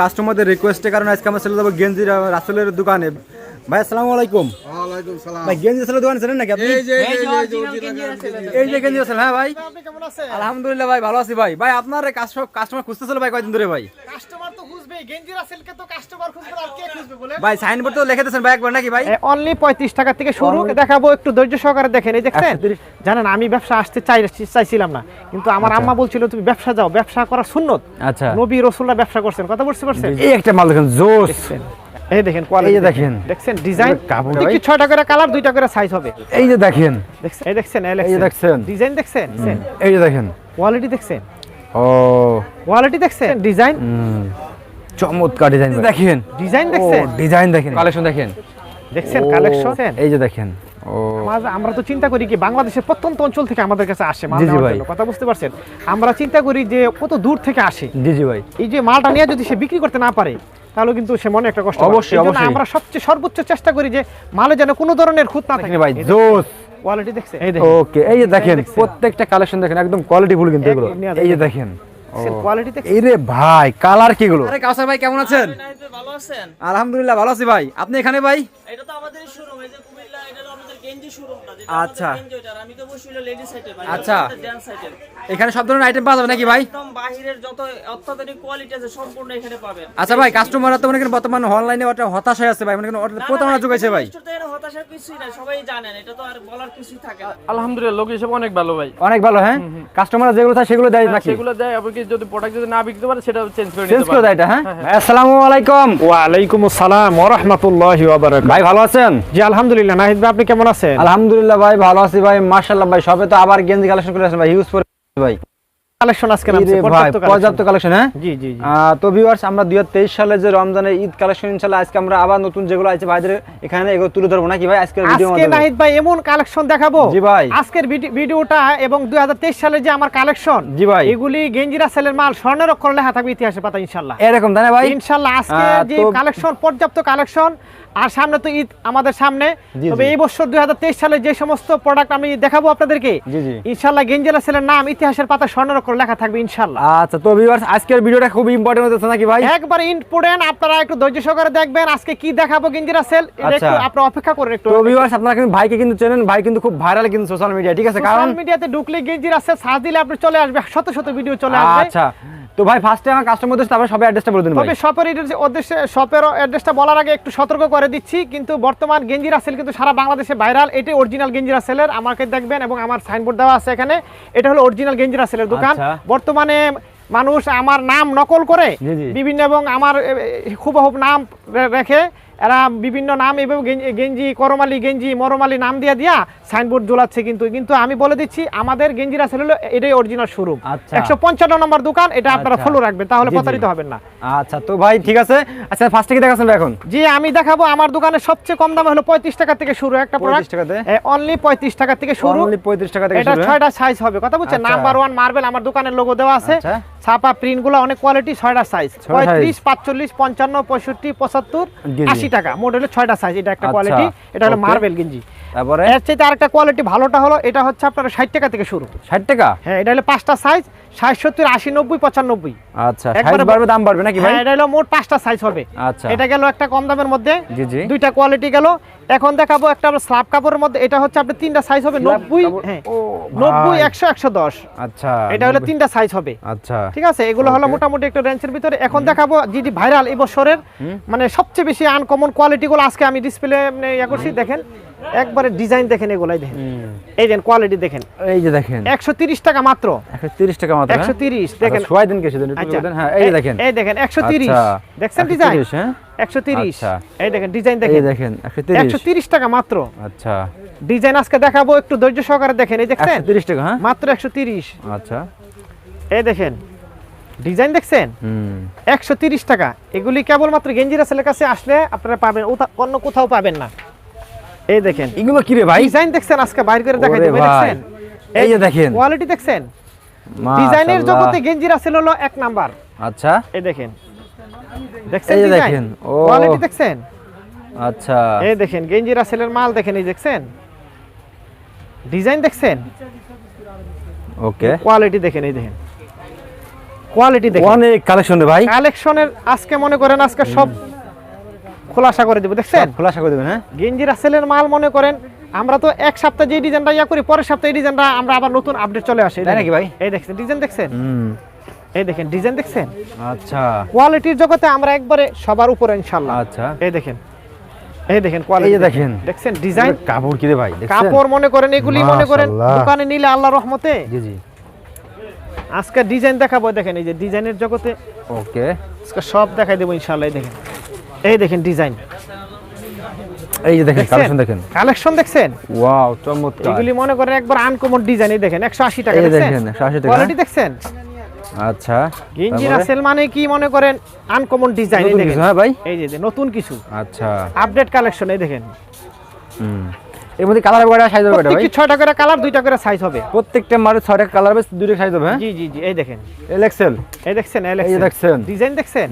কাস্টমারদের রিকোয়েস্টের কারণে আজকে আমরা চলে যাব গেঞ্জি রাসেলের দোকানে। ভাই আসসালামু আলাইকুম। ওয়ালাইকুম সালাম। ভাই গেঞ্জি রাসেলের দোকান ছিলেন নাকি আপনি? এই যে এই যে এই যে original গেঞ্জি। এই যে গেঞ্জি রাসেল হ্যাঁ ভাই? আলহামদুলিল্লাহ ভাই ভালো আছি ভাই। ভাই আপনার কাস্টমার খুঁজতেছিল ভাই কয়দিন ধরে ভাই? কাস্টমার তো খুঁজবে গেঞ্জি রাসেলকে তো কাস্টমার খুঁজবে আর কে খুঁজবে বলে ভাই সাইনবোর্ড তো লিখে দিয়েছেন ভাই একবার নাকি ভাই? অনলি পঁয়ত্রিশ টাকা থেকে শুরু দেখাবো একটু ধৈর্য সহকারে দেখেন এই দেখছেন? 130 জানেন আমি ব্যবসা আসতে চাই চাইছিলাম না। কিন্তু আমার আম্মা বলছিল তুমি ব্যবসা যাও ব্যবসা করা সুন্নত। আচ্ছা। নবী রসুল্লাহ ব্যবসা করছেন। কথা বলতে পারছেন? এই একটা মাল দেখেন জোস। দেখছেন? এই দেখেন এই কোয়ালিটি যে দেখেন। দেখছেন ডিজাইন কাপড় প্রত্যেকটি ভাই। ছয়টা করে কালার দুইটা করে সাইজ হবে। এই যে দেখেন। দেখছেন? এই দেখছেন এই দেখছেন। ডিজাইন দেখছেন? এই যে দেখেন। কোয়ালিটি দেখছেন? ও। কোয়ালিটি দেখছেন? ডিজাইন চমৎকার ডিজাইন দেখেন। ডিজাইন দেখছেন? ডিজাইন দেখেন। কালেকশন দেখেন। দেখছেন কালেকশন এই যে দেখেন। আমরা তো চিন্তা করি কি বাংলাদেশের প্রত্যন্ত অঞ্চল থেকে আমাদের কাছে আসে মাল। কথা বুঝতে পারছেন? আমরা চিন্তা করি যে কত দূর থেকে আসে। জি জি ভাই। এই যে মালটা নিয়ে যদি সে বিক্রি করতে না পারে তাহলে কিন্তু সে মনে একটা কষ্ট অবশ্যই, অবশ্যই। আমরা সবচেয়ে সর্বোচ্চ চেষ্টা করি যে মালে যেন কোনো ধরনের খুঁত না থাকে। ভাই জোস। কোয়ালিটি দেখছে। এই দেখেন। ওকে এই যে দেখেন প্রত্যেকটা কালেকশন দেখেন একদম কোয়ালিটি ফুল কিন্তু এগুলো। এই যে দেখেন। দেখেন কোয়ালিটি দেখছে এই রে ভাই কালার কি গুলো আরে কাউসার ভাই কেমন আছেন? ভালো আছেন। আলহামদুলিল্লাহ ভালো আছি ভাই। আপনি এখানে ভাই? এটা তো আমাদের শোরুম এই যে কুমিল্লা এটা হলো আমাদের গেঞ্জি শোরুমটা যেটা আচ্ছা। আচ্ছা। এখানে সব ধরনের আইটেম পাওয়া যাবে নাকি ভাই? একদম বাহিরের যত অত্যাধুনিক কোয়ালিটি আছে সম্পূর্ণ এখানে পাবেন। আচ্ছা ভাই কাস্টমাররা তো মনে করেন বর্তমানে অনলাইনে ওটা হয়ে আছে ভাই মনে করেন ওটা প্রতারণা যোগাইছে ভাই। হতাশার কিছুই না সবাই জানেন এটা তো আর বলার কিছুই থাকে আলহামদুলিল্লাহ লোক হিসেবে অনেক ভালো ভাই। অনেক ভালো হ্যাঁ? কাস্টমাররা যেগুলো চায় সেগুলো দেয় নাকি? সেগুলো দেয় এমনকি যদি প্রোডাক্ট যদি না বিকতে পারে সেটা চেঞ্জ করে চেঞ্জ করে দেয় এটা হ্যাঁ। আসসালামু আলাইকুম। ওয়ালাইকুম আসসালাম ওয়া রাহমাতুল্লাহি ওয়া বারাকাতুহু। ভাই ভালো আছেন? জি আলহামদুলিল্লাহ নাহিদ ভাই আপনি কেমন আছেন? আলহামদুলিল্লাহ ভাই, ভালো আছি ভাই। মার্শাল্লাহ ভাই, সবে তো আবার গেঞ্জি কালেকশন করে আসেন ভাই ইউজ করে ভাই। কালেকশন আজকে পর্যাপ্ত কালেকশন হ্যাঁ? জি জি জি। তো ভিউয়ার্স আমরা দুই সালে যে রমজানের ঈদ কালেকশন ইনশাল্লাহ আজকে আমরা আবার নতুন যেগুলো আছে ভাইদের এখানে এগুলো তুলে ধরবো নাকি ভাই আজকের ভিডিও নাহিদ ভাই এমন কালেকশন দেখাবো। জি ভাই। আজকের ভিডিওটা এবং দুই সালে যে আমার কালেকশন জি ভাই। এগুলি গেঞ্জিরা সেলের মাল স্বর্ণের অক্ষর লেখা থাকবে ইতিহাসের পাতা ইনশাল্লাহ। এরকম তাই না ভাই? ইনশাল্লাহ আজকে যে কালেকশন পর্যাপ্ত কালেকশন আর সামনে তো ঈদ আমাদের সামনে। তবে এই বছর দুই হাজার তেইশ সালে যে সমস্ত প্রোডাক্ট আমি দেখাবো আপনাদেরকে। ইনশাল্লাহ গেঞ্জিরা সেলের নাম ইতিহাসের পাতা স্বর্ণের অক্ষর লেখা থাকবে ইনশাল্লাহ আচ্ছা তো ভিউয়ার্স আজকের ভিডিওটা খুব ইম্পর্টেন্ট হতেছে নাকি ভাই? একবার ইম্পর্টেন্ট আপনারা একটু ধৈর্য সহকারে দেখবেন আজকে কি দেখাবো গেঞ্জিরা সেল এটা একটু আচ্ছা। আপনারা অপেক্ষা করেন একটু তো ভিউয়ার্স আপনারা কিন্তু ভাইকে কিন্তু চেনেন ভাই কিন্তু খুব ভাইরাল কিন্তু সোশ্যাল মিডিয়া ঠিক আছে? কারণ সোশ্যাল মিডিয়াতে ঢুকলে গেঞ্জির আছে সার্চ দিলে আপনি চলে আসবে শত শত ভিডিও চলে আসবে। আচ্ছা। তো ভাই ফার্স্টে আমার কাস্টমার দেশ তারপর সবাই অ্যাড্রেসটা বলে দিন ভাই। তবে শপের উদ্দেশ্যে শপের অ্যাড্রেসটা বলার আগে একটু সতর্ক করে দিচ্ছি কিন্তু বর্তমান গেঞ্জিরা রাসেল কিন্তু সারা বাংলাদেশে ভাইরাল এটি অরিজিনাল গেঞ্জি রাসেলের আমাকে দেখবেন এবং আমার সাইনবোর্ড দেওয়া আছে এখানে এটা হলো অরিজিনাল গেঞ্জি রাসেলের দোকান। আচ্ছা। বর্তমানে মানুষ আমার নাম নকল করে। বিভিন্ন এবং আমার এ, নাম রেখে এরা বিভিন্ন নাম এবং গেঞ্জি- করমালি গেঞ্জি মরমালি নাম দিয়ে দিয়া সাইনবোর্ড ঝোলাচ্ছে কিন্তু কিন্তু আমি বলে দিচ্ছি আমাদের গেঞ্জি রাসেল হলো এটাই অরিজিনাল শোরুম আচ্ছা। একশো পঞ্চান্ন নম্বর দোকান এটা আপনারা আচ্ছা। ফলো রাখবেন তাহলে। প্রতারিত হবেন না আচ্ছা তো ভাই ঠিক আছে আচ্ছা ফার্স্টে কি দেখাচ্ছেন এখন জি আমি দেখাবো আমার দোকানে সবচেয়ে কম দামে হলো পঁয়ত্রিশ টাকা থেকে শুরু একটা 35 প্রোডাক্ট অনলি পঁয়ত্রিশ টাকা থেকে শুরু অনলি 35 টাকা থেকে এটা হ্যাঁ? ছয়টা সাইজ হবে কথা বুঝছেন। নাম্বার ওয়ান মার্বেল আমার দোকানের লোগো দেওয়া আছে আচ্ছা। ছাপা প্রিন্টগুলো অনেক কোয়ালিটি ছয়টা সাইজ পঁয়ত্রিশ পাঁচচল্লিশ পঞ্চান্ন পঁয়ষট্টি পঁচাত্তর। আশি টাকা। মডেলে ছয়টা সাইজ এটা একটা আচ্ছা, কোয়ালিটি এটা হলো মার্বেল গেঞ্জি। তারপরে? এর চাইতে আরেকটা কোয়ালিটি ভালোটা হলো এটা হচ্ছে আপনার ষাট টাকা থেকে শুরু। 60 টাকা? হ্যাঁ এটা হলো পাঁচটা সাইজ ষাট সত্তর আশি নব্বই পঁচানব্বই। আচ্ছা একবারে বাড়বে দাম বাড়বে নাকি ভাই? হ্যাঁ এটা হলো মোট পাঁচটা সাইজ হবে। আচ্ছা। এটা গেল একটা কম দামের মধ্যে। দুইটা কোয়ালিটি গেল। এখন দেখাবো একটা স্ল্যাব কাপড়ের মধ্যে। এটা হচ্ছে আপনার তিনটা সাইজ হবে নব্বই হ্যাঁ। নব্বই একশো একশো দশ। আচ্ছা এটা হলো তিনটা সাইজ হবে। আচ্ছা। ঠিক আছে? এগুলো হলো মোটামুটি একটু রেঞ্জের ভিতরে। এখন দেখাবো যেটি ভাইরাল এই বছরের। মানে সবচেয়ে বেশি আনকমন কোয়ালিটি গুলো আজকে আমি ডিসপ্লে ইয়া করছি দেখেন। একবারে ডিজাইন দেখেন এগুলাই দেখেন। এই দেন কোয়ালিটি দেখেন। এই যে দেখেন। একশো তিরিশ টাকা মাত্র। 130 টাকা মাত্র একশো তিরিশ দেখেন। সোয়াই দিন কেসে দিন আচ্ছা। হ্যাঁ এই যে দেখেন। এই দেখেন একশো তিরিশ। আচ্ছা, দেখছেন 130 ডিজাইন হ্যাঁ? একশো তিরিশ। আচ্ছা। এই দেখেন ডিজাইন এই দেখেন দেখেন একশো 130 তিরিশ টাকা মাত্র। আচ্ছা। ডিজাইন আজকে দেখাবো একটু ধৈর্য সহকারে দেখেন। এই দেখছেন? 130 টাকা হ্যাঁ? মাত্র একশো তিরিশ। আচ্ছা। এই দেখেন। ডিজাইন দেখছেন? একশো তিরিশ টাকা। এগুলি কেবলমাত্র গেঞ্জিরা ছেলের কাছে আসলে আপনারা পাবেন অন্য কোথাও পাবেন না। এই দেখেন। এগুলো কি রে ভাই? ডিজাইন দেখছেন আজকে বাইর করে দেখাই ওরে দেবো দেখছেন? এই যে দেখেন। কোয়ালিটি দেখছেন? ডিজাইনের জগতে গেঞ্জিরা ছেলে হলো এক নাম্বার। আচ্ছা। এই দেখেন। দেখছেন এই দেখেন, ও। কোয়ালিটি দেখছেন? আচ্ছা। এই দেখেন গেঞ্জিরা ছেলের মাল দেখেন এই দেখছেন? ডিজাইন দেখছেন? ওকে। কোয়ালিটি দেখেন এই দেখেন। কোয়ালিটি দেখেন। অনেক কালেকশন ভাই। কালেকশনের আজকে মনে করেন আজকে সব খোলাসা করে দেবো দেখছেন? খোলাসা করে দেবেন হ্যাঁ? গেঞ্জি রাসেলের মাল মনে করেন আমরা তো এক সপ্তাহ যে ডিজাইনটা ইয়া করি পরের সপ্তাহে ডিজাইনটা আমরা আবার নতুন আপডেট চলে আসে। এই তাই দেখেন। নাকি ভাই? এই দেখছেন ডিজাইন দেখছেন? হুম। এই দেখেন ডিজাইন দেখছেন? আচ্ছা। কোয়ালিটির জগতে আমরা একবারে সবার উপরে ইনশাআল্লাহ। আচ্ছা। এই দেখেন এই দেখেন কোয়ালিটি দেখেন। দেখছেন ডিজাইন? কাপড় কি রে ভাই কাপড় মনে করেন এগুলি মনে করেন দোকানে নিলে আল্লাহ রহমতে? জি জি। আজকে ডিজাইন দেখাবো দেখেন এই যে ডিজাইনের জগতে ওকে আজকে সব দেখাই দেবো ইনশাল্লাহ দেখেন। এই দেখেন ডিজাইন এই যে দেখেন কালেকশন দেখেন। কালেকশন দেখছেন? ওয়াও চমৎকার। এগুলি মনে করেন একবার আনকমন ডিজাইন এই দেখেন একশো আশি টাকা এই দেখছেন? দেখেন, 180 টাকা। কোয়ালিটি দেখছেন? আচ্ছা গেঞ্জি? রাসেল মানে কি মনে করেন? আনকমন ডিজাইন এই দেখেন। হ্যাঁ ভাই? এই যে যে নতুন কিছু। আচ্ছা। আপডেট কালেকশন এই দেখেন। হুম। এর মধ্যে কালার কয়টা সাইজ হবে ভাই। ছয়টা করে কালার দুইটা করে সাইজ হবে। প্রত্যেকটা মারে ছয়টা কালার হবে দুইটা সাইজ হবে জি জি জি এই দেখেন। এল এক্সেল এই দেখছেন এই যে দেখছেন। ডিজাইন দেখছেন?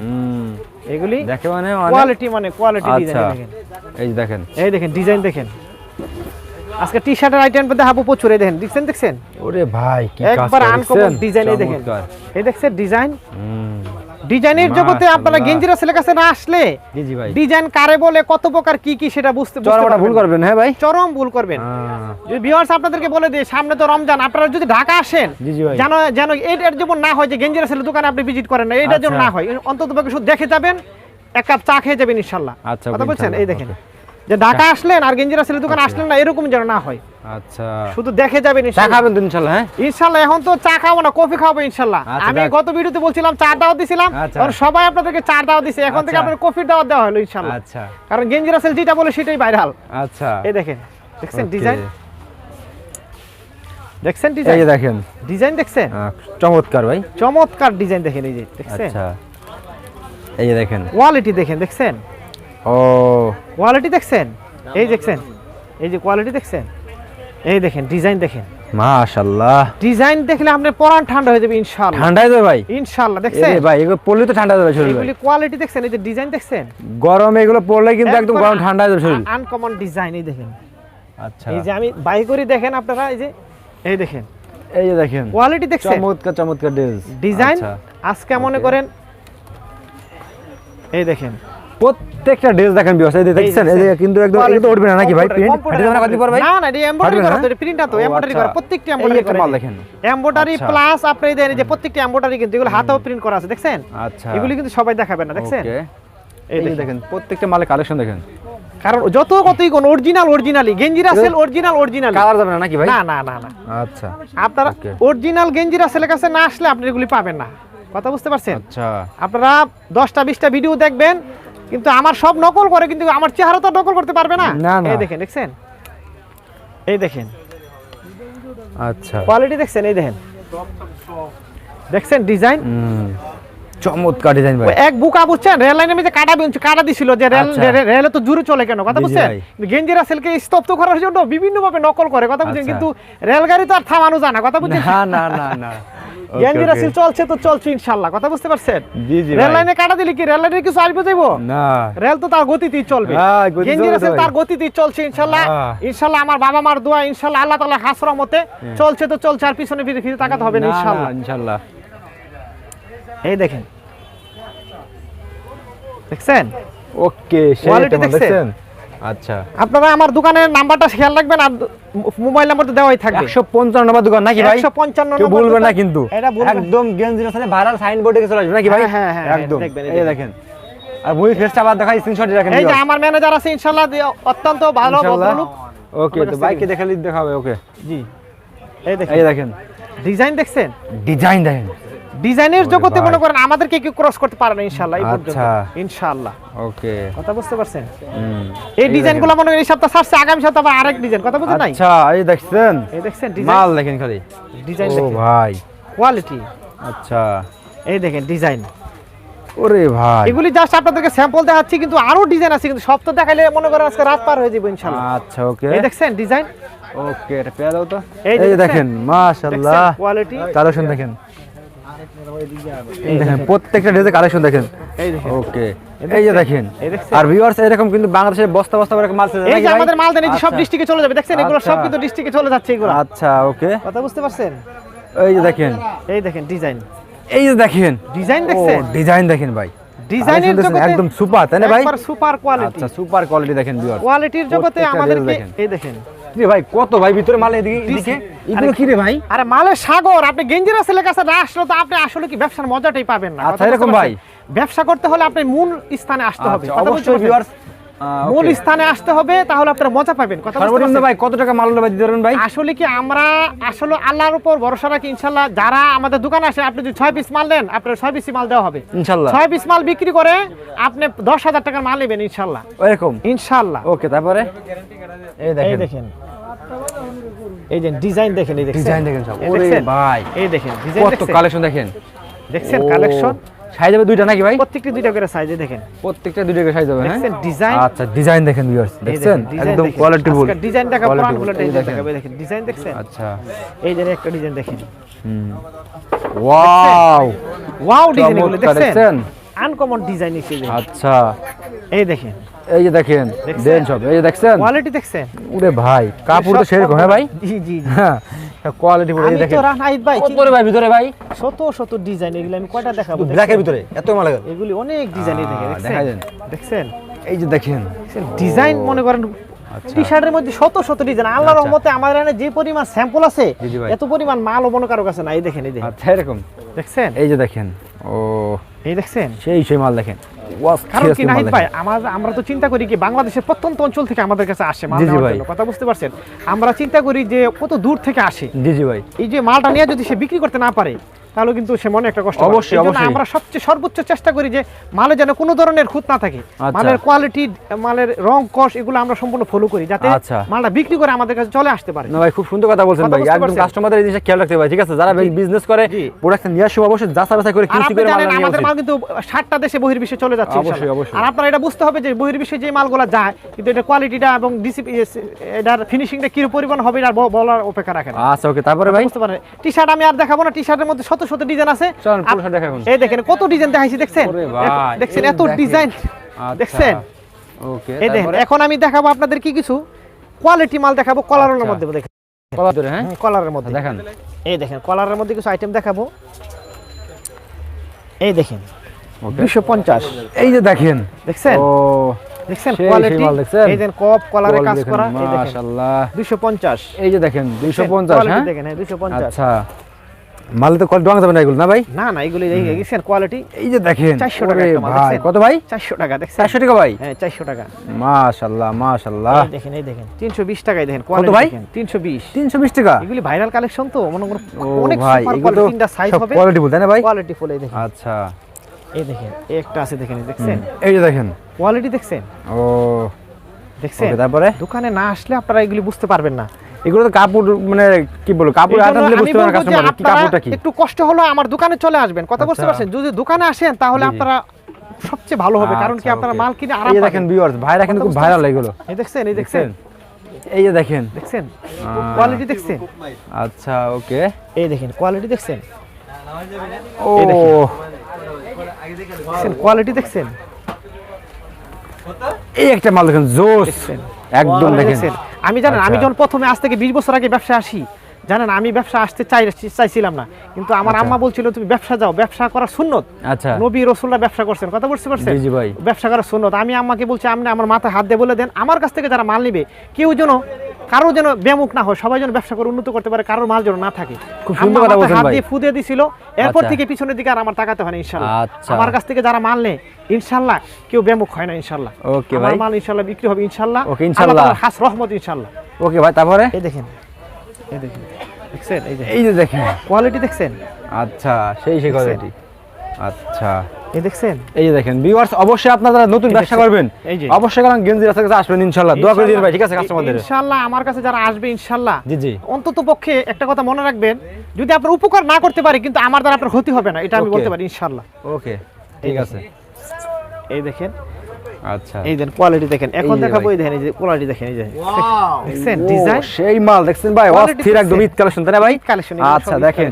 এগুলি দেখে মানে কোয়ালিটি মানে কোয়ালিটি ডিজাইন আচ্ছা। দেখেন। এই দেখেন। এই দেখেন ডিজাইন দেখেন। আজকে টি শার্টের আইটেম দেখাবো প্রচুর এই দেখেন দেখছেন দেখছেন? ওরে ভাই কি কাজ একবার আনকমন ডিজাইন এই দেখেন। এই দেখছেন ডিজাইন ডিজাইনের জগতে আপনারা। গেঞ্জিরা ছেলের কাছে না আসলে জি ভাই। ডিজাইন কারে বলে কত প্রকার কি কি সেটা বুঝতে চরমটা ভুল করবেন হ্যাঁ ভাই? চরম ভুল করবেন। হ্যাঁ, যদি ভিউয়ার্স আপনাদেরকে বলে দিই সামনে তো রমজান আপনারা যদি ঢাকা আসেন জি জি ভাই। যেন যেন এটার যেমন না হয় যে গেঞ্জিরা ছেলে দোকানে আপনি ভিজিট করেন না এটার জন্য আচ্ছা। না হয় অন্তত শুধু দেখে যাবেন এক কাপ চা খেয়ে যাবেন ইনশাল্লাহ আচ্ছা, কথা বলছেন এই দেখেন। যে ঢাকা আসলেন আর গেঞ্জিরা ছেলে দোকানে আসলেন না এরকম যেন না হয়। আচ্ছা। শুধু দেখে যাবেন চা খাবেন তো হ্যাঁ? এখন তো চা খাব না কফি খাব আচ্ছা, আমি গত ভিডিওতে বলছিলাম চা দিছিলাম আচ্ছা। সবাই আপনাদেরকে চা দিছে। এখন থেকে আচ্ছা। আপনাদের কফির দাওয়াত দেওয়া হলো আচ্ছা। কারণ গেঞ্জি রাসেল যেটা বলে সেটাই ভাইরাল। আচ্ছা। এই দেখেন দেখছেন ডিজাইন? দেখছেন ডিজাইন যে দেখেন। ডিজাইন দেখছেন? চমৎকার ভাই। চমৎকার ডিজাইন দেখেন এই যে দেখছেন? আচ্ছা। এই যে দেখেন। কোয়ালিটি দেখেন দেখছেন? ও। কোয়ালিটি দেখছেন? এই দেখছেন? এই যে কোয়ালিটি দেখছেন? এই দেখেন ডিজাইন দেখেন। মাশাআল্লাহ। ডিজাইন দেখলে আপনার পরান ঠান্ডা হয়ে যাবে ইনশাআল্লাহ। ঠান্ডাই তো ভাই? ইনশাআল্লাহ দেখছেন? রে ভাই এগুলো পড়লে তো ঠান্ডা হয়ে যাবে শরীর এগুলি কোয়ালিটি দেখছেন এই যে ডিজাইন দেখছেন? গরম এগুলো পড়লে কিন্তু একদম গরম ঠান্ডা হয়ে যাবে শরীর। আনকমন ডিজাইন এই দেখেন। আচ্ছা। এই যে আমি বাই করি দেখেন আপনারা এই যে এই দেখেন। এই যে দেখেন। কোয়ালিটি দেখছেন? চমৎকার চমৎকার ডিজাইন আজকে মনে করেন এই দেখেন। প্রত্যেকটা ড্রেস দেখেন বিয়স এই দেখছেন? এই যে কিন্তু একদম এগুলো তো উঠবে না নাকি ভাই? প্রিন্ট যাবে না কতদিন ভাই না না এটা এমব্রয়ডারি করা না? তো প্রিন্টটা তো এমব্রয়ডারি আচ্ছা। করা প্রত্যেকটা এমব্রয়ডারি একটা করা। মাল দেখেন। এমব্রয়ডারি আচ্ছা। প্লাস আপনি দেন যে প্রত্যেকটা এমব্রয়ডারি কিন্তু এগুলো হাতেও প্রিন্ট করা আছে দেখছেন? আচ্ছা। এগুলি কিন্তু সবাই দেখাবে না দেখছেন? ওকে। এই দেখেন। প্রত্যেকটা মালের কালেকশন দেখেন। কারণ যত কতই কোন অরিজিনাল অরিজিনালি গেঞ্জিরা সেল অরিজিনাল অরিজিনাল কালার যাবে না নাকি ভাই? না না না না। আচ্ছা। আপনারা. অরিজিনাল গেঞ্জিরা সেলের কাছে না আসলে আপনি এগুলি পাবেন না। কথা বুঝতে পারছেন? আচ্ছা। আপনারা দশটা বিশটা ভিডিও দেখবেন কিন্তু আমার সব নকল করে কিন্তু আমার চেহারা তো নকল করতে পারবে না। এই দেখেন দেখছেন? এই দেখেন। আচ্ছা। কোয়ালিটি দেখছেন এই দেখেন। দেখছেন ডিজাইন চমৎকার ডিজাইন ভাই। এক বুকা বুঝছেন? রেল লাইনে যে কাটা কাটা দিছিল যে রেল আচ্ছা। রেলে তো জুড়ে চলে কেন? কথা বুঝছেন। গেঞ্জিরা সেলকে স্তব্ধ করার জন্য বিভিন্ন ভাবে নকল করে কথা বুঝছেন? আচ্ছা। কিন্তু রেলগাড়ি তো আর থামানো যায় না কথা বুঝছেন? না না না না। Okay. সেল চলছে তো চলছে ইনশাল্লাহ কথা বুঝতে পারছেন? জি জি রেল লাইনে কাটা দিলে কি রেল লাইনে কিছু আসবে যাইবো? না। রেল তো তার গতিতেই চলবে। হ্যাঁ, রাসেল তো তার গতিতেই চলছে ইনশাল্লাহ হ্যাঁ। ইনশাল্লাহ আমার বাবা মার দোয়া ইনশাল্লাহ আল্লাহ তাআলা হাসর মতে চলছে তো চলছে আর পিছনে ফিরে ফিরে তাকাতে হবে না ইনশাল্লাহ ইনশাল্লাহ এই দেখেন। দেখছেন? ওকে সেই দেখছেন? আচ্ছা। আপনারা আমার দোকানের নাম্বারটা খেয়াল রাখবেন আর মোবাইল নাম্বার দেওয়াই থাকবে। একশো পঞ্চান্ন নম্বর দোকান নাকি ভাই? একশো পঞ্চান্ন কেউ ভুলবেন না কিন্তু। এটা একদম গেঞ্জির সাথে ভাইরাল সাইনবোর্ডে চলে আসবে নাকি ভাই? হ্যাঁ, হ্যাঁ, হ্যাঁ, একদম। এই দেখেন। আর মুই ফেসটা আবার দেখাই স্ক্রিনশট রাখেন এই যে আমার ম্যানেজার আছে ইনশাল্লাহ দিয়ে অত্যন্ত ভালো ভদ্রলোক। ওকে তো বাইকে। দেখালি দেখাবে ওকে। জি। এই দেখেন। এই দেখেন। ডিজাইন দেখছেন? ডিজাইন দেখেন। ডিজাইনের জগতে মনে করেন আমাদেরকে কেউ ক্রস করতে পারে না ইনশাল্লাহ এই পর্যন্ত। আচ্ছা। ইনশাল্লাহ ওকে। কথা বুঝতে পারছেন? এই ডিজাইনগুলো মনে করেন এই সপ্তাহ ছাড়ছে আগামী সপ্তাহ আবার আরেক ডিজাইন কথা বুঝছেন নাই? আচ্ছা এই দেখছেন? এই দেখছেন ডিজাইন? মাল দেখেন খালি। ডিজাইন দেখেন। ও ভাই। কোয়ালিটি আচ্ছা। এই দেখেন ডিজাইন। ওরে ভাই। এগুলি জাস্ট আপনাদেরকে স্যাম্পল দেখাচ্ছি কিন্তু আরও ডিজাইন আছে কিন্তু সব তো দেখাইলে মনে করেন আজকে রাত পার হয়ে যাবে ইনশাআল্লাহ। আচ্ছা ওকে। এই দেখছেন ডিজাইন? ওকে এটা পেয়ে দাও তো। এই দেখেন মাশাআল্লাহ। কোয়ালিটি কালেকশন দেখেন। দেখেন প্রত্যেকটা ড্রেসে কালেকশন দেখেন। এই দেখেন। ওকে। এই যে দেখেন আর ভিউয়ার্স এরকম কিন্তু বাংলাদেশের বস্তা বস্তা করে মাল চলে এই যে আমাদের মাল দেন সব আচ্ছা। ডিস্ট্রিক্টে চলে যাবে দেখছেন? এগুলো সব আচ্ছা। কিন্তু ডিস্ট্রিক্টে চলে যাচ্ছে এগুলো। আচ্ছা ওকে। কথা বুঝতে পারছেন? এই যে দেখেন। এই দেখেন ডিজাইন এই যে দেখেন। ডিজাইন দেখছেন? ডিজাইন দেখেন ভাই। ডিজাইনের জগতে একদম সুপার তাই না ভাই? সুপার কোয়ালিটি আচ্ছা সুপার কোয়ালিটি দেখেন ভিউয়ার কোয়ালিটির জগতে আমাদেরকে দেখেন। এই দেখেন। রে ভাই কত ভাই ভিতরে মাল এদিকে এদিকে? এগুলো কি রে ভাই? আরে মালের সাগর আপনি গেঞ্জিরা ছেলের কাছে না আসলে তো আপনি আসলে কি ব্যবসার মজাটাই পাবেন না? আচ্ছা, এরকম ভাই? ব্যবসা করতে হলে আপনি মূল স্থানে আসতে হবে আচ্ছা, অবশ্যই ভিউয়ার্স মূল স্থানে আসতে হবে তাহলে আপনারা মজা পাবেন। কথা সর্বনিম্ন ভাই কত টাকা মাল ভাই ভাই? আসলে কি আমরা আসলে আল্লাহর উপর ভরসা রাখি যারা আমাদের দোকানে আসে আপনি যদি পিস মাল নেন আপনার পিস মাল দেওয়া হবে। পিস মাল বিক্রি করে আপনি দশ হাজার টাকার মাল নেবেন ইনশাল্লাহ। এরকম ইনশাল্লাহ। ওকে তারপরে? এই এই দেখেন। দেখেন এই যে ডিজাইন দেখেন এই ডিজাইন দেখেন সব। ওরে ভাই। এই দেখেন ডিজাইন কত কালেকশন দেখেন। দেখছেন কালেকশন সাইজ হবে দুইটা নাকি ভাই? প্রত্যেকটি দুইটা করে সাইজে দেখেন। প্রত্যেকটা দুইটা করে সাইজ হবে হ্যাঁ ডিজাইন আচ্ছা ডিজাইন দেখেন ভিউয়ার্স দেখছেন? একদম কোয়ালিটি ফুল ডিজাইন পুরানগুলো দেখেন। ডিজাইন দেখছেন? আচ্ছা। এই যে একটা ডিজাইন দেখেন। ওয়াও ওয়াও ডিজাইন চমৎকার, দেখছেন? আনকমন ডিজাইন এসে আচ্ছা। এই দেখেন। এই যে দেখেন দেখছেন? দেন সব এই যে দেখছেন? কোয়ালিটি দেখছেন? উরে ভাই কাপড় তো সেরকম হ্যাঁ ভাই? জি জি। হ্যাঁ। কোয়ালিটি ফুল এই যে তো দেখেন। ভাই কত রে ভাই ভিতরে ভাই? শত শত ডিজাইন এগুলো আমি কয়টা দেখাবো? ব্ল্যাকের? ভিতরে এত মাল লাগে এগুলি অনেক ডিজাইন দেখে দেখাই দেন। দেখছেন? এই যে দেখেন। ডিজাইন মনে করেন আচ্ছা। টি শার্টের মধ্যে শত শত ডিজাইন আল্লাহর আচ্ছা। রহমতে আমাদের এখানে যে পরিমাণ স্যাম্পল আছে। এত পরিমাণ মালও মনে কারও কাছে না এই দেখেন এই দেখেন। আচ্ছা এরকম। দেখছেন? এই যে দেখেন ও। এই দেখছেন? সেই সেই মাল দেখেন। কারণ কি নাহিদ ভাই আমরা তো চিন্তা করি কি বাংলাদেশের প্রত্যন্ত অঞ্চল থেকে আমাদের কাছে আসে মাল। কথা বুঝতে পারছেন? আমরা চিন্তা করি যে কত দূর থেকে আসে। জি জি ভাই। এই যে মালটা নিয়ে যদি সে বিক্রি করতে না পারে তাহলে কিন্তু সে মনে একটা কষ্ট অবশ্যই, অবশ্যই। আমরা সবচেয়ে সর্বোচ্চ চেষ্টা করি যে মালে যেন কোনো ধরনের খুঁত না থাকে। আচ্ছা। মালের কোয়ালিটি মালের রং কস এগুলো আমরা সম্পূর্ণ ফলো করি যাতে আচ্ছা। মালটা বিক্রি করে আমাদের কাছে চলে আসতে পারে। না ভাই খুব সুন্দর কথা বলছেন ভাই। একদম কাস্টমারদের এই জিনিসটা খেয়াল রাখতে ভাই ঠিক আছে? যারা বিজনেস করে প্রোডাক্ট নিয়ে আসবে অবশ্যই যাচাই বাছাই করে আপনি করে মাল আমাদের মাল কিন্তু ষাটটা দেশে বহির্বিশ্বে চলে যাচ্ছে অবশ্যই, ইনশাআল্লাহ। অবশ্যই। আর আপনারা এটা বুঝতে হবে যে বহির্বিশ্বে যে মালগুলো যায় কিন্তু এটা কোয়ালিটিটা এবং ডিসিপি এটার ফিনিশিংটা কি পরিমাণ হবে এটা বলার অপেক্ষা রাখেন। আচ্ছা ওকে তারপরে ভাই? বুঝতে পারেন টি শার্ট আমি আর দেখাবো না টি শার্টের মধ্যে শত শত ডিজাইন আছে? এই দেখেন কত ডিজাইন দেখাইছি দেখছেন? দেখছেন এত ডিজাইন আচ্ছা, দেখছেন? ওকে এই দেখেন এখন আমি দেখাবো আপনাদের কি কিছু? কোয়ালিটি মাল দেখাবো কলারের আচ্ছা। মধ্যে দেখেন। কলা ধরে হ্যাঁ? কলারের মধ্যে। দেখান। এই দেখেন কলারের মধ্যে কিছু আইটেম দেখাবো। এই দেখেন ওকে। দুশো পঞ্চাশ। এই যে দেখেন। দেখছেন? ও দেখছেন কোয়ালিটি? এই দেখেন কপ কলারে কাজ করা এই দেখেন। মাশাআল্লাহ। দুশো পঞ্চাশ। এই যে দেখেন 250 হ্যাঁ? দেখেন হ্যাঁ দুশো পঞ্চাশ। আচ্ছা। মালে তো কোয়ালিটি ভাঙা যাবে না এগুলো না ভাই? না না এগুলি কোয়ালিটি এই যে দেখেন 400 টাকা একটা মাল ভাই কত ভাই? চারশো টাকা দেখছেন? 400 টাকা ভাই? হ্যাঁ চারশো টাকা। মাশাআল্লাহ মাশাআল্লাহ এই দেখেন এই দেখেন তিনশো বিশ টাকায় দেখেন কোয়ালিটি ভাই? দেখেন তিনশো বিশ। 320 টাকা? এগুলি ভাইরাল কালেকশন তো মনে করুন অনেক সুপার কোয়ালিটি তিনটা সাইজ হবে। কোয়ালিটি বল তাই না ভাই? কোয়ালিটি ফুল এই দেখেন। আচ্ছা। এই দেখেন একটা আছে দেখেন দেখছেন? এই যে দেখেন। কোয়ালিটি দেখছেন? ও। দেখছেন? তারপরে? দোকানে না আসলে আপনারা এগুলি বুঝতে পারবেন না। এগুলো তো কাপড় মানে কি বলব কাপড় জন্য দিলে বুঝতে পারবে বলব যে কাস্টমার কি কাপড়টা কি। একটু কষ্ট হলো আমার দোকানে চলে আসবেন। কথা বুঝতে আচ্ছা। পারছেন? যদি দোকানে আসেন তাহলে। আপনারা সবচেয়ে ভালো হবে কারণ কি আচ্ছা, আপনারা মাল কিনে আরাম পাবেন। দেখেন ভিউয়ার্স ভাইরা কিন্তু খুব ভাইরাল? এগুলো। এই দেখছেন এই দেখছেন? এই যে দেখেন। দেখছেন? কোয়ালিটি দেখছেন? আচ্ছা ওকে এই দেখেন কোয়ালিটি দেখছেন? ও। দেখেন। কোয়ালিটি দেখছেন? এই একটা মাল দেখেন জোস। একদম দেখেন। দেখছেন। আমি জানেন আমি আচ্ছা। যখন প্রথমে আজ থেকে বিশ বছর আগে ব্যবসা আসি জানেন আমি ব্যবসা আসতে চাই চাইছিলাম না। কিন্তু আমার আচ্ছা। আম্মা বলছিল তুমি ব্যবসা যাও ব্যবসা করা সুন্নত। আচ্ছা। নবী রসুল্লাহ ব্যবসা করছেন। কথা বুঝতে পারছেন? জি ভাই। ব্যবসা করা সুন্নত। আমি আম্মাকে বলছি আপনি আমার মাথায় হাত দিয়ে বলে দেন আমার কাছ থেকে যারা মাল নিবে কেউ যেন কারও যেন বেমুখ না হয় সবাই যেন ব্যবসা করে উন্নত করতে পারে কারোর মাল যেন না থাকে। খুব সুন্দর কথা বলছেন ভাই। ফুদে দিছিল এরপর আচ্ছা। থেকে পিছনের দিকে আর আমার তাকাতে হয় না ইনশাল্লাহ। আচ্ছা। আমার কাছ থেকে যারা মাল নেয় ইনশাল্লাহ কেউ বেমুখ হয় না ইনশাল্লাহ। ওকে ভাই। মাল ইনশাল্লাহ বিক্রি হবে ইনশাল্লাহ। ওকে, ইনশাল্লাহ। খাস রহমত ইনশাল্লাহ। ওকে ভাই তারপরে? এই দেখেন এই দেখেন দেখছেন? এই যে এই যে দেখেন। কোয়ালিটি দেখছেন? আচ্ছা সেই সেই কোয়ালিটি। আচ্ছা। এই দেখছেন? এই যে দেখেন ভিউয়ার্স অবশ্যই আপনারা নতুন ব্যবসা করবেন অবশ্যই কারণ গেঞ্জি রাস্তার কাছে আসবেন ইনশাআল্লাহ দোয়া করে দিন ভাই ঠিক আছে কাস্টমারদের ইনশাল্লাহ আমার কাছে যারা আসবে ইনশাল্লাহ। জি জি। অন্তত পক্ষে একটা কথা মনে রাখবেন যদি আপনার উপকার না করতে পারি কিন্তু আমার দ্বারা আপনার ক্ষতি হবে না এটা আমি বলতে পারি ইনশাল্লাহ। ওকে ঠিক আছে। এই দেখেন। আচ্ছা। এই দেন কোয়ালিটি দেখেন। এখন দেখাবো এই দেখেন এই যে কোয়ালিটি দেখেন এই যে দেখছেন ডিজাইন সেই মাল দেখছেন ভাই অস্থির একদম। ঈদ কালেকশন তাই না ভাই? কালেকশন আচ্ছা দেখেন।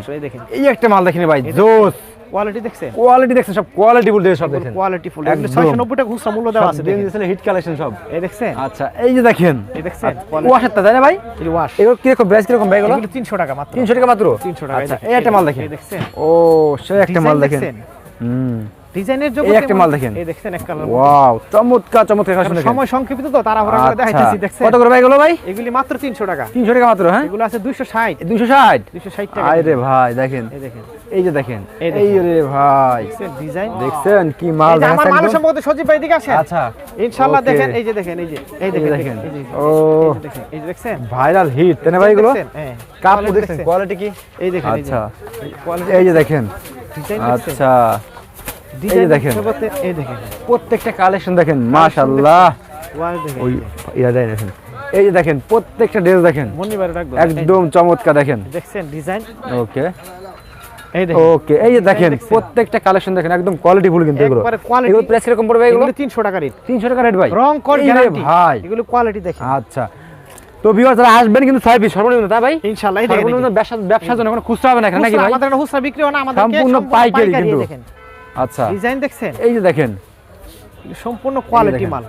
এই একটা মাল দেখেন ভাই জোস। কোয়ালিটি দেখছেন? কোয়ালিটি দেখছেন সব কোয়ালিটি ফুল সব দেখেন কোয়ালিটি ফুল একদম। ছয়শো নব্বই টাকা খুচরা মূল্য দেওয়া আছে দেখেন। হিট কালেকশন সব। এই দেখছেন? আচ্ছা এই যে দেখেন এই দেখছেন? ওয়াশেরটা তাই না ভাই? এই ওয়াশ এগুলো কীরকম প্রাইস কীরকম ভাই এগুলো? এগুলো তিনশো টাকা মাত্র। তিনশো টাকা মাত্র? তিনশো টাকা। আচ্ছা এই একটা মাল দেখেন। এই দেখছেন? ও সে একটা মাল দেখেন। হুম। ডিজাইনের এই একটা মাল দেখেন। এই দেখছেন এক কালার ওয়াও চমৎকার চমৎকার কালেকশন দেখেন। সময় সংক্ষিপ্ত তো তারা করে আচ্ছা। দেখাইতেছি দেখছেন? কত করে ভাই এগুলো ভাই? এগুলি মাত্র তিনশো টাকা। তিনশো টাকা মাত্র হ্যাঁ? এগুলো আছে দুইশো ষাট। দুশো ষাট? দুইশো ষাট টাকা। আয় রে ভাই দেখেন। এই দেখেন। এই যে দেখেন। এই রে ভাই। ডিজাইন? দেখছেন কি মাল যে আমার মালের সম্পর্কে সজীব ভাই দিকে আসেন। আচ্ছা। ইনশাআল্লাহ দেখেন এই যে দেখেন এই যে এই দেখেন দেখেন ও। এই যে দেখেন দেখছেন? ভাইরাল হিট তাই না ভাই এগুলো? হ্যাঁ। কাপড় দেখছেন কোয়ালিটি কি? এই দেখেন আচ্ছা। এই যে দেখেন। আচ্ছা। ডিজাইন দেখেন। দেখেন এই দেখেন। প্রত্যেকটা কালেকশন দেখেন মাশাআল্লাহ। ওই ইয়া দেখেন। এই যে দেখেন প্রত্যেকটা ড্রেস দেখেন। বারে রাখব একদম চমৎকার দেখেন। দেখছেন ডিজাইন ওকে। ওকে এই যে দেখেন প্রত্যেকটা কালেকশন দেখেন একদম কোয়ালিটি ফুল কিন্তু এগুলো। এগুলো প্রাইস কীরকম পড়বে এগুলো? এগুলো 300 টাকা রেট 300 টাকা রেট ভাই। রং কোড গ্যারান্টি ভাই। এগুলো কোয়ালিটি দেখেন। আচ্ছা। তো ভিউয়ার্স যারা আসবেন কিন্তু ছয় পিস সর্বনিম্ন তা ভাই? ইনশাআল্লাহ সর্বনিম্ন ব্যবসা ব্যবসার জন্য কোনো খুচরা হবে না নাকি খুচরা, ভাই? আমাদের খুচরা বিক্রি হয় না আমাদের সম্পূর্ণ পাইকারি কিন্তু। দেখেন। আচ্ছা। ডিজাইন দেখছেন? এই যে দেখেন। সম্পূর্ণ কোয়ালিটি মাল।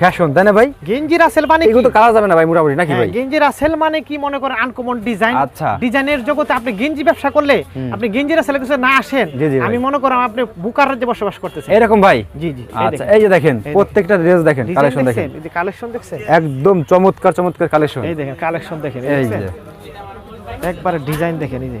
ফ্যাশন তাই না ভাই? গেঞ্জি রাসেল মানে এগুলো তো কালা যাবে না ভাই মোটামুটি নাকি হ্যাঁ, ভাই? গেঞ্জি রাসেল মানে কি মনে করেন? আনকমন ডিজাইন আচ্ছা। ডিজাইনের জগতে আপনি গেঞ্জি ব্যবসা করলে আপনি গেঞ্জি রাসেল কিছু না আসেন। আমি মনে করেন আপনি বুকার রাজ্যে বসবাস করতেছেন। এরকম ভাই? জি জি আচ্ছা এই যে দেখেন। প্রত্যেকটা ড্রেস দেখেন কালেকশন দেখেন। এই যে কালেকশন দেখছেন? একদম চমৎকার চমৎকার কালেকশন এই দেখেন কালেকশন দেখেন এই যে। একবারে ডিজাইন দেখেন এই যে।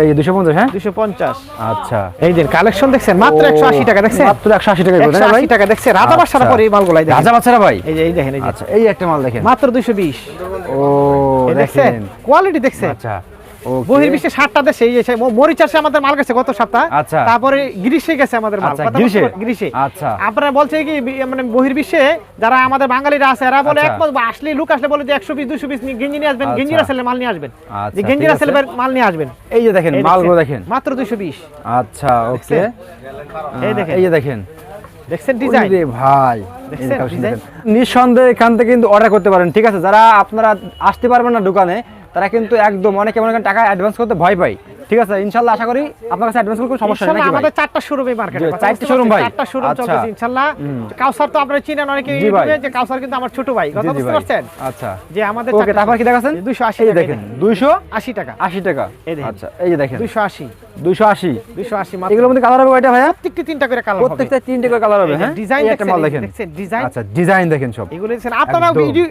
এই যে দুশো পঞ্চাশ হ্যাঁ? দুইশো পঞ্চাশ। আচ্ছা। এই দিন কালেকশন দেখছেন মাত্র একশো আশি টাকা দেখছেন? মাত্র একশো আশি টাকা করে, তাই একশো না ভাই আশি টাকা দেখছেন রাজা আচ্ছা। পরে এই মালগুলাই দেখেন। রাজা বাচ্চারা ভাই? এই যে এই দেখেন এই যে। আচ্ছা এই একটা মাল দেখেন। মাত্র দুইশো বিশ। ও দেখছেন? দেখেন। কোয়ালিটি দেখছেন? আচ্ছা। বহির্বিশ্বে সাতটা দেশে আমাদের মাল গেছে গত সপ্তাহ। আচ্ছা। তারপরে গ্রীষ্মে গেছে আমাদের মাল। আচ্ছা, গ্রীষ্মে? গ্রীষ্মে। আচ্ছা। আপনারা বলছে কি মানে বহির্বিশ্বে যারা আমাদের বাঙালিরা আছে এরা বলে আচ্ছা। এক আসলে লোক আসলে বলে যে পিস গেঞ্জি নিয়ে আসবেন গেঞ্জি আচ্ছা। রাসেলের মাল নিয়ে আসবেন। যে গেঞ্জি রাসেলের মাল নিয়ে আসবেন। এই যে দেখেন মালগুলো দেখেন। মাত্র দুশো বিশ। আচ্ছা ওকে। এই দেখেন। এই যে দেখেন। দেখছেন ডিজাইন? ভাই। নিঃসন্দেহে এখান থেকে কিন্তু অর্ডার করতে পারেন ঠিক আছে? যারা আপনারা আসতে পারবেন না দোকানে তারা কিন্তু একদম অনেকে মনে করেন টাকা অ্যাডভান্স করতে ভয় পায়। ঠিক আছে? ইনশাল্লাহ আশা করি আপনার কাছে অ্যাডভান্স করলে কোনো সমস্যা নেই নাকি আমাদের চারটা শোরুমে মার্কেটে চারটা শোরুম ভাই। চারটা শোরুম চলছে চলতেছে ইনশাআল্লাহ কাউসার তো আপনারা চিনেন অনেকে ইউটিউবে যে কাউসার কিন্তু আমার ছোট ভাই। কথা বুঝতে পারছেন? আচ্ছা। যে আমাদের ওকে তারপর কি দুশো আশি এই টাকা দেখেন। দুইশো আশি টাকা। আশি টাকা। এই দেখেন। আচ্ছা এই যে দেখেন। দুইশো আশি। আশি। দুইশো আশি এগুলোর মধ্যে কালার হবে কয়টা ভাইয়া? প্রত্যেকটি তিনটা করে কালার হবে। প্রত্যেকটা তিনটে করে কালার হবে হ্যাঁ? ডিজাইন একটা মাল দেখেন। ডিজাইন আচ্ছা ডিজাইন দেখেন সব। এগুলো দেখছেন আপনারা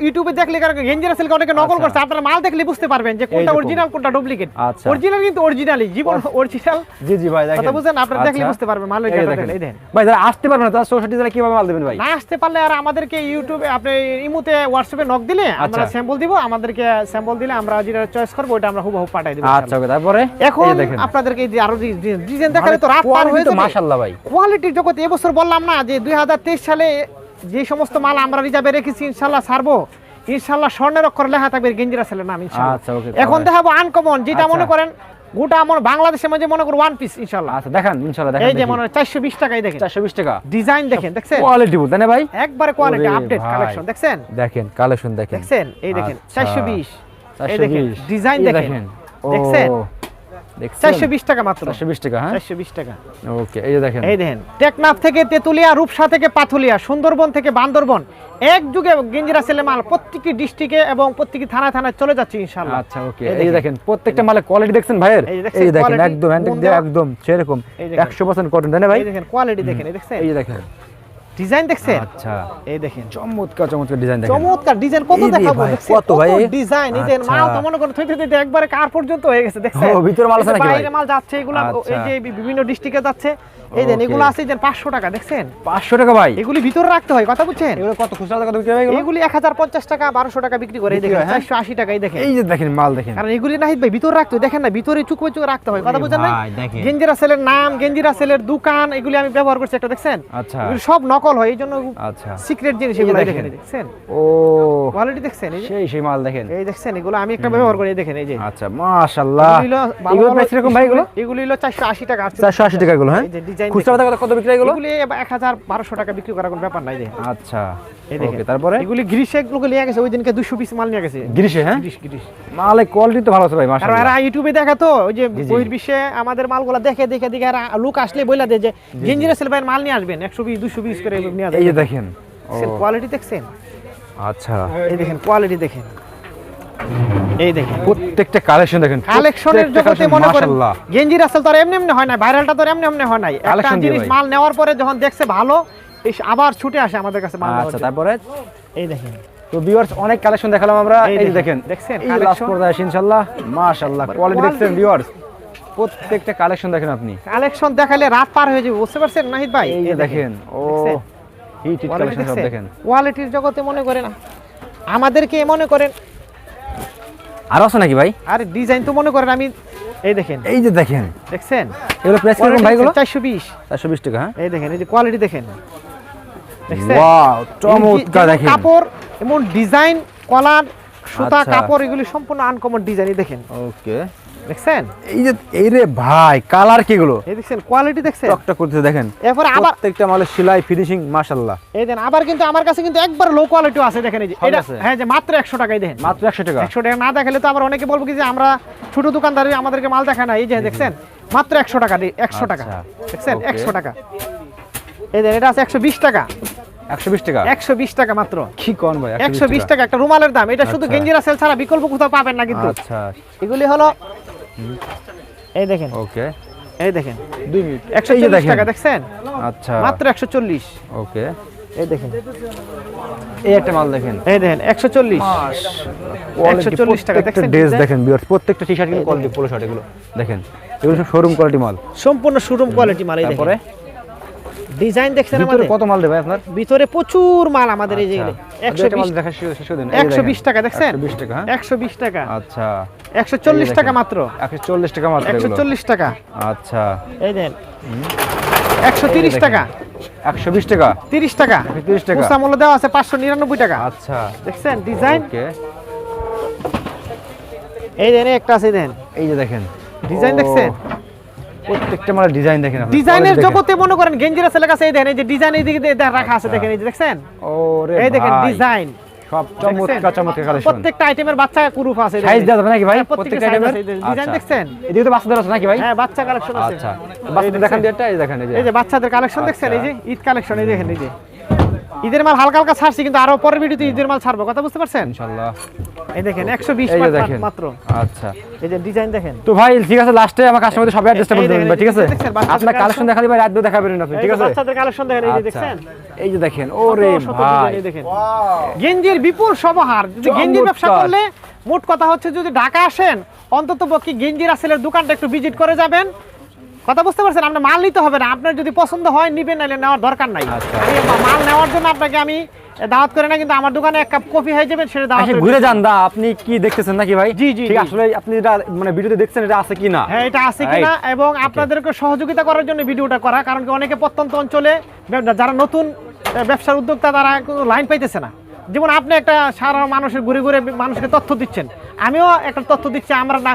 ইউটিউবে দেখলে কারণ গেঞ্জি রাসেলকে অনেকে নকল আচ্ছা। করছে আপনারা মাল দেখলে বুঝতে পারবেন যে কোনটা অরিজিনাল কোনটা ডুপ্লিকেট। অরিজিনাল কিন্তু অরিজিনালি জীবন অরিজিনাল জি জি ভাই দেখেন। কথা বুঝেন আপনারা দেখলে। বুঝতে পারবেন মালের এই দেখেন। দেখলে, এই দেখেন। ভাই যারা আসতে পারবে না তারা চৌষট্টি জেলা কীভাবে মাল দেবেন ভাই? না আসতে পারলে আর আমাদেরকে ইউটিউবে আপনি ইমুতে হোয়াটসঅ্যাপে নক দিলে আমরা আচ্ছা। স্যাম্পল দিব আমাদেরকে স্যাম্পল দিলে আমরা যেটা চয়েস করব ওটা আমরা হুবহু দেব আচ্ছা তারপরে? এখন আপনাদেরকে যে আরও ডিজাইন দেখালে তো রাত পার হয়ে যাবে। মাশাআল্লাহ ভাই। কোয়ালিটির জগতে এবছর বললাম না যে দুই সালে যে সমস্ত মাল আমরা রিজার্ভে রেখেছি ইনশাল্লাহ ছাড়বো। ইনশাল্লাহ স্বর্ণের অক্ষর লেখা থাকবে গেঞ্জিরা ছেলের নাম আচ্ছা, ওকে, এখন দেখাবো আনকমন যেটা আচ্ছা। মনে করেন গোটা আমার বাংলাদেশের মধ্যে মনে করো ওয়ান পিস ইনশাল্লাহ। আচ্ছা দেখান ইনশাআল্লাহ দেখেন এই যে মনে হয় চারশো বিশ দেখেন। চারশো বিশ টাকা। ডিজাইন দেখেন দেখছেন? কোয়ালিটি ফুল তাই না ভাই? একবারে কোয়ালিটি আপডেট কালেকশন দেখছেন? দেখেন কালেকশন দেখেন। দেখছেন? এই দেখেন আচ্ছা। চারশো বিশ। এই দেখেন 420 ডিজাইন দেখেন। দেখছেন? টাকা মাত্র। টাকা হ্যাঁ? চারশো বিশ টাকা। ওকে এই যে দেখেন। এই দেখেন টেকনাফ থেকে তেতুলিয়া রূপসা থেকে পাথুলিয়া সুন্দরবন থেকে বান্দরবন এক যুগে গেঞ্জিরা ছেলে মাল প্রত্যেকটি ডিস্ট্রিক্টে এবং প্রত্যেকটি থানায় থানায় চলে যাচ্ছে আচ্ছা ওকে। এই দেখেন। প্রত্যেকটা মালে কোয়ালিটি দেখছেন ভাইয়ের? এই দেখেন একদম হ্যান্ডেক দিয়ে একদম সেরকম। এই দেখেন। একশো পার্সেন্ট কটন তাই না ভাই? এই দেখেন কোয়ালিটি দেখেন এই দেখছেন এই দেখেন। ডিজাইন দেখছেন? আচ্ছা। এই দেখেন। চমৎকার চমৎকার ডিজাইন দেখেন। চমৎকার ডিজাইন কত দেখাবো? কত ভাই? ডিজাইন এই আচ্ছা। মাল তো মনে করেন থইতে থইতে একবারে কার পর্যন্ত হয়ে গেছে দেখছেন? ও, ভিতরে মাল আছে নাকি ভাই? বাইরে মাল যাচ্ছে এগুলো আচ্ছা। এই যে বিভিন্ন ডিস্ট্রিক্টে যাচ্ছে। এই দেন এগুলো আছে দেন 500 টাকা দেখছেন? পাঁচশো টাকা ভাই। এগুলি ভিতরে রাখতে হয় কথা বুঝছেন? এগুলো কত খুচরা কত বিক্রি হয় এগুলো? এগুলি 1050 টাকা 1200 টাকা বিক্রি করে এই দেখেন হ্যাঁ? 480 টাকা এই দেখেন। এই যে দেখেন মাল দেখেন। কারণ এগুলি নাহিদ ভাই ভিতরে রাখতে দেখেন না ভিতরে চুকো চুকো রাখতে হয় কথা বুঝছেন না গেঞ্জিরা সেলের নাম গেঞ্জিরা সেলের দোকান এগুলি আমি ব্যবহার করছি একটা দেখছেন? আচ্ছা। সব নকল হয় এই জন্য আচ্ছা। সিক্রেট জিনিস এগুলো দেখেন। দেখছেন? ও কোয়ালিটি দেখছেন এই সেই সেই মাল দেখেন। এই দেখছেন এগুলো আমি একটা ব্যবহার করি দেখেন এই যে। আচ্ছা মাশাআল্লাহ। এগুলি এগুলো প্রাইস কীরকম ভাই এগুলো? এগুলি হলো 480 টাকা আসছে। 480 টাকা এগুলো হ্যাঁ? খুচরা কত বিক্রি এগুলো? 1000 1200 টাকা বিক্রি করার কোনো ব্যাপার নাই যে আচ্ছা এই দেখেন। তারপরে? এগুলি গ্রিসে এগুলো নিয়ে গেছে ওই দিনকে 200 পিস মাল নিয়ে গেছে। গ্রিসে হ্যাঁ? গ্রিস গ্রিস মালের কোয়ালিটি তো ভালো আছে ভাই মাশাআল্লাহ এরা ইউটিউবে দেখা তো ওই যে। বহির্বিশ্বে আমাদের মালগুলো দেখে দেখে দেখে আর লোক আসলে বইলা দেয় যে গেঞ্জিরা সেলবাইয়ের মাল নিয়ে আসবেন 120 200 পিস করে নিয়ে এই যে দেখেন কোয়ালিটি দেখছেন আচ্ছা। এই দেখেন কোয়ালিটি দেখেন। এই দেখেন। প্রত্যেকটা কালেকশন দেখেন কালেকশনের জগতে মনে করেন মাশাআল্লাহ। গেঞ্জির তো এমনি এমনি হয় না ভাইরালটা তো এমনি এমনি হয় নাই। একটা জিনিস মাল নেওয়ার পরে যখন দেখছে ভালো আবার ছুটে আসে আমাদের কাছে মাল আচ্ছা তারপরে? এই দেখেন। তো ভিউয়ার্স অনেক কালেকশন দেখালাম আমরা। এই দেখেন, দেখছেন এই লাস্ট collection? ইনশাআল্লাহ। মাশাআল্লাহ কোয়ালিটি দেখছেন ভিউয়ার্স প্রত্যেকটা কালেকশন দেখেন আপনি। কালেকশন দেখালে রাত পার হয়ে যাবে বুঝতে পারছেন নাহিদ ভাই? এই দেখেন ও? হিট হিট কোয়ালিটি কালেকশন সব দেখেন। কোয়ালিটির জগতে মনে করেন আমাদেরকে মনে করেন। আর আছে নাকি ভাই? আর ডিজাইন তো মনে করেন আমি এই দেখেন। এই যে দেখেন। দেখছেন? এগুলো প্রাইস কীরকম ভাই চারশো বিশ। 420 টাকা হ্যাঁ? এই দেখেন এই যে কোয়ালিটি দেখেন। ওয়াও চমৎকার দেখেন। কাপড় এমন ডিজাইন কলার সুতা আচ্ছা। কাপড় এগুলি সম্পূর্ণ আনকমন ডিজাইন দেখেন। ওকে দেখছেন? এই যে এই রে ভাই কালার কি গুলো এই দেখছেন কোয়ালিটি দেখছেন? টকটক করতে দেখেন। এরপরে আবার প্রত্যেকটা মালের সেলাই ফিনিশিং মাশাআল্লাহ। এই দেন আবার কিন্তু আমার কাছে কিন্তু একবার লো কোয়ালিটিও আছে দেখেন এই যে। এটা হ্যাঁ যে মাত্র একশো টাকায় দেখেন মাত্র 100 টাকা। একশো টাকা না দেখালে তো আবার অনেকে বলব কি যে আমরা ছোট দোকানদারি আমাদেরকে মাল দেখায় না। এই যে দেখছেন? মাত্র একশো টাকা একশো টাকা। আচ্ছা, দেখছেন? Okay. একশো টাকা। এই দেন এটা আছে একশো বিশ টাকা। 120 টাকা? একশো বিশ টাকা মাত্র। কি কোন ভাই একশো বিশ টাকা? একটা রুমালের দাম। এটা শুধু আচ্ছা। গেঞ্জিরা সেল ছাড়া বিকল্প কোথাও পাবেন না কিন্তু। আচ্ছা। এগুলি হলো এই দেখেন। ওকে এই দেখেন 2 মিনিট। একশো এই যে দেখেন। টাকা দেখছেন? আচ্ছা। মাত্র একশো চল্লিশ। ওকে এই দেখেন। এই একটা মাল দেখেন। এই দেখেন একশো চল্লিশ। কোয়ালিটি 140 টাকা দেখছেন ড্রেস দেখেন ভিউয়ার্স প্রত্যেকটা টি-শার্ট কিন্তু কোয়ালিটি পোলো শার্ট এগুলো। দেখেন এগুলো সব শোরুম কোয়ালিটি মাল। সম্পূর্ণ শোরুম কোয়ালিটি মাল এই দেখেন। তারপরে? ডিজাইন দেখছেন আমাদের? কত মাল দেবে আপনার? ভিতরে প্রচুর মাল আমাদের এই যে একশো বিশ টাকা দেখছেন? 120 টাকা একশো বিশ টাকা। আচ্ছা। টাকা মাত্র। 140 টাকা মাত্র টাকা। আচ্ছা। এই দেন। একশো তিরিশ দেখেন। টাকা। 120 টাকা। তিরিশ টাকা। 30 টাকা। খুচরা মূল্য দেওয়া আছে পাঁচশো নিরানব্বই টাকা। আচ্ছা। দেখছেন? ডিজাইন। ওকে। এই দেন একটা আছে দেন। এই যে দেখেন। ডিজাইন দেখছেন? প্রত্যেকটা মানে ডিজাইন দেখেন ডিজাইনের জগতে মনে করেন গেঞ্জিরা ছেলে কাছে এই দেখেন এই যে ডিজাইন এই দিকে রাখা আছে দেখেন এই যে দেখছেন? ওরে এই দেখেন ডিজাইন সব চমৎকার চমৎকার কালেকশন প্রত্যেকটা আইটেমের বাচ্চা কুরুফ আছে সাইজ দেওয়া যাবে নাকি ভাই? হ্যাঁ, প্রত্যেকটা আইটেমের ডিজাইন দেখছেন? এদিকে তো বাচ্চাদের আছে নাকি ভাই? হ্যাঁ বাচ্চা কালেকশন আছে। আচ্ছা। বাচ্চাদের দেখেন দিয়ে এই দেখেন এই যে। এই যে বাচ্চাদের কালেকশন দেখছেন? আচ্ছা। এই যে ঈদ কালেকশন এই দেখেন এই যে। ঈদের মাল হালকা হালকা ছাড়ছি কিন্তু আরও পরের ভিডিওতে ঈদের মাল ছাড়বো। কথা বুঝতে পারছেন? ইনশাআল্লাহ এই দেখেন একশো বিশ এই যে দেখেন। মাত্র। আচ্ছা। এই যে ডিজাইন দেখেন। তো ভাই ঠিক আছে লাস্টে আমার কাস্টমারদের সবাই অ্যাড্রেসটা বলে দেবেন ঠিক আছে? আপনার কালেকশন। দেখালে ভাই রাত দেখাবেন আপনি ঠিক আছে? বাচ্চাদের কালেকশন দেখেন এই যে আচ্ছা। দেখছেন? এই যে দেখেন ওরে ভাই। এই দেখেন। গেঞ্জির বিপুল সমাহার। যদি গেঞ্জির ব্যবসা করলে মোট কথা হচ্ছে যদি ঢাকা আসেন অন্তত পক্ষে গেঞ্জির আসলের দোকানটা একটু ভিজিট করে যাবেন। কথা বুঝতে পারছেন? আপনার মাল নিতে হবে না। আপনার যদি পছন্দ হয় নিবেন নাহলে নেওয়ার দরকার নাই। আচ্ছা। মাল নেওয়ার জন্য আপনাকে আমি দাওয়াত করে না কিন্তু আমার দোকানে এক কাপ কফি হয়ে যাবেন সেটা দাওয়াত ঘুরে যান দা আপনি কি দেখতেছেন নাকি ভাই? জি, জি, ঠিক আসলে আপনি এটা মানে ভিডিওতে দেখছেন এটা আছে কি না হ্যাঁ এটা আছে কিনা এবং আপনাদেরকে সহযোগিতা করার জন্য ভিডিওটা করা কারণ কি অনেকে প্রত্যন্ত অঞ্চলে যারা নতুন ব্যবসার উদ্যোক্তা তারা লাইন পাইতেছে না। যেমন আপনি একটা সারা মানুষের ঘুরে ঘুরে মানুষকে তথ্য দিচ্ছেন। আমিও একটা তথ্য দিচ্ছি আমরা না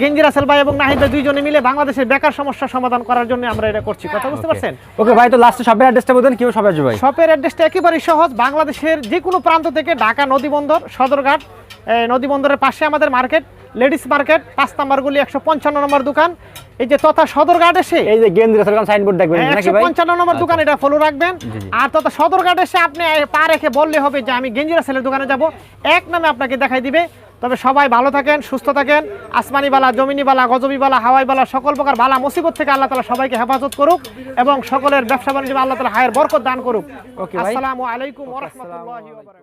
গেঞ্জি রাসেল ভাই এবং নাহিদ ভাই দুইজনে মিলে বাংলাদেশের বেকার সমস্যা সমাধান করার জন্য আমরা এটা করছি। কথা বুঝতে পারছেন? ওকে ভাই তো লাস্টে সবের অ্যাড্রেসটা বলুন কীভাবে সবাই আসবে ভাই? শপের অ্যাড্রেসটা একেবারেই সহজ বাংলাদেশের যে কোনো প্রান্ত থেকে ঢাকা নদী বন্দর সদরঘাট নদী বন্দরের পাশে আমাদের মার্কেট লেডিস মার্কেট পাঁচ নাম্বার গুলি একশো পঞ্চান্ন নম্বর দোকান। এই যে তথা সদরঘাট এসে এই যে গেঞ্জি রাসেল সাইনবোর্ড দেখবেন একশো পঞ্চান্ন নম্বর দোকান এটা ফলো রাখবেন। আর তথা সদরঘাট এসে আপনি পা রেখে বললে হবে যে আমি গেঞ্জিরা সেলের দোকানে যাব। এক নামে আপনাকে দেখাই দিবে। তবে সবাই ভালো থাকেন সুস্থ থাকেন। আসমানি বালা জমিনি বালা গজবি বালা হাওয়াই বালা সকল প্রকার বালা মুসিবত থেকে আল্লাহ তালা সবাইকে হেফাজত করুক এবং সকলের ব্যবসা বাণিজ্য আল্লাহ তালা হায়ের বরকত দান করুক। আসসালামু আলাইকুম ওয়া রাহমাতুল্লাহি ওয়া বারাকাতুহু